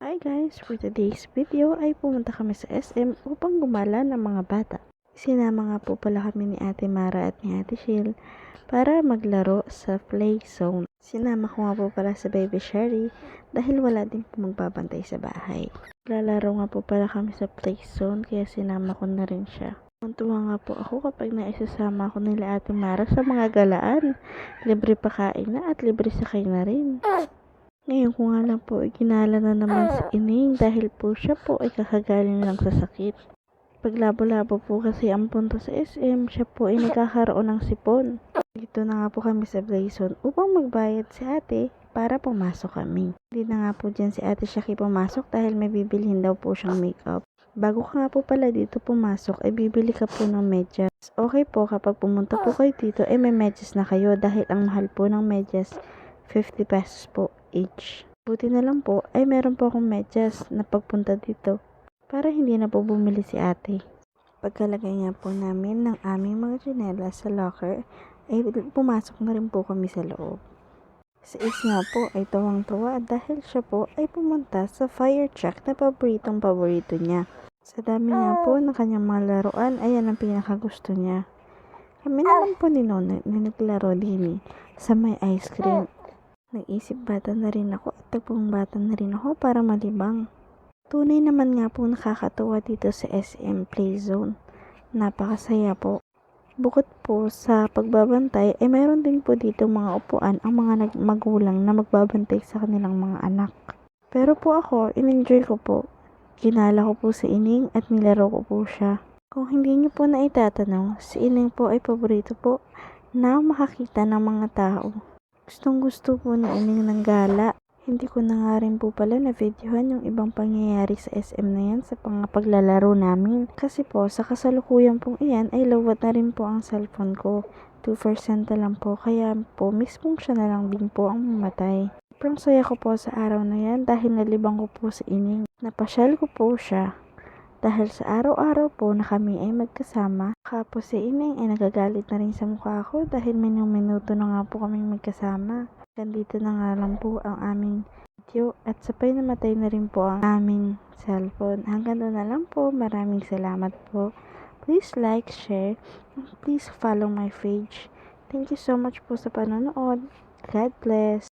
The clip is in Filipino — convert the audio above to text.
Hi guys! For today's video ay pumunta kami sa SM upang gumala ng mga bata. Sinama nga po pala kami ni Ate Mara at ni Ate Shil para maglaro sa play zone. Sinama ko nga po pala sa baby Sherry dahil wala din po magbabantay sa bahay. Lalaro nga po pala kami sa play zone kaya sinama ko na rin siya. Tuntua nga po ako kapag naisasama ko nila Ate Mara sa mga galaan. Libre pa kain na at libre sakay na rin. Ngayon ko nga lang po, ginala na naman si Ining dahil po siya po ay kakagaling lang sa sakit. Paglabo-labo po kasi ang punta sa SM, siya po ay nagkakaroon ng sipon. Dito na nga po kami sa Blazon upang magbayad si ate para pumasok kami. Hindi na nga po dyan si ate Shaki pumasok dahil may bibilhin daw po siyang makeup. Bago ka nga po pala dito pumasok, ay bibili ka po ng medyas. Okay po kapag pumunta po kayo dito, ay may medyas na kayo dahil ang mahal po ng medyas 50 pesos po each. Buti na lang po ay meron po akong medyas na pagpunta dito para hindi na po bumili si ate. Pagkalagay nga po namin ng aming mga tsinelas sa locker ay pumasok na rin po kami sa loob. Si Is nga po ay tuwang-tuwa dahil siya po ay pumunta sa fire truck na paboritong paborito niya. Sa dami nga po ng kanyang mga laruan, ayan ang pinakagusto niya. Kami naman po ni Nona na naglaro din sa may ice cream. Nag-isip bata na rin ako at tagpong bata na rin ako para malibang. Tunay naman nga po nakakatuwa dito sa SM Playzone. Napakasaya po. Bukod po sa pagbabantay, ay mayroon din po dito mga upuan ang mga magulang na magbabantay sa kanilang mga anak. Pero po ako, in-enjoy ko po. Kinala ko po sa ining at nilaro ko po siya. Kung hindi niyo po na itatanong, si ining po ay paborito po na makakita ng mga tao. Gustong gusto po ining ng gala. Hindi ko na nga rin po pala na videohan yung ibang pangyayari sa SM na yan sa mga paglalaro namin. Kasi po, sa kasalukuyan pong iyan ay lowat na rin po ang cellphone ko. 2% na lang po, kaya po mismong siya na lang din po ang mamatay. Sobrang saya ko po sa araw na yan dahil nalibang ko po sa ining. Napasyal ko po siya. Dahil sa araw-araw po na kami ay magkasama, kapos si Ining ay nagagalit na rin sa mukha ko dahil minuto na nga po kaming magkasama. Nandito na nga lang po ang aming video at sabay namatay na rin po ang aming cellphone. Hanggang doon na lang po. Maraming salamat po. Please like, share, and please follow my page. Thank you so much po sa panonood. God bless.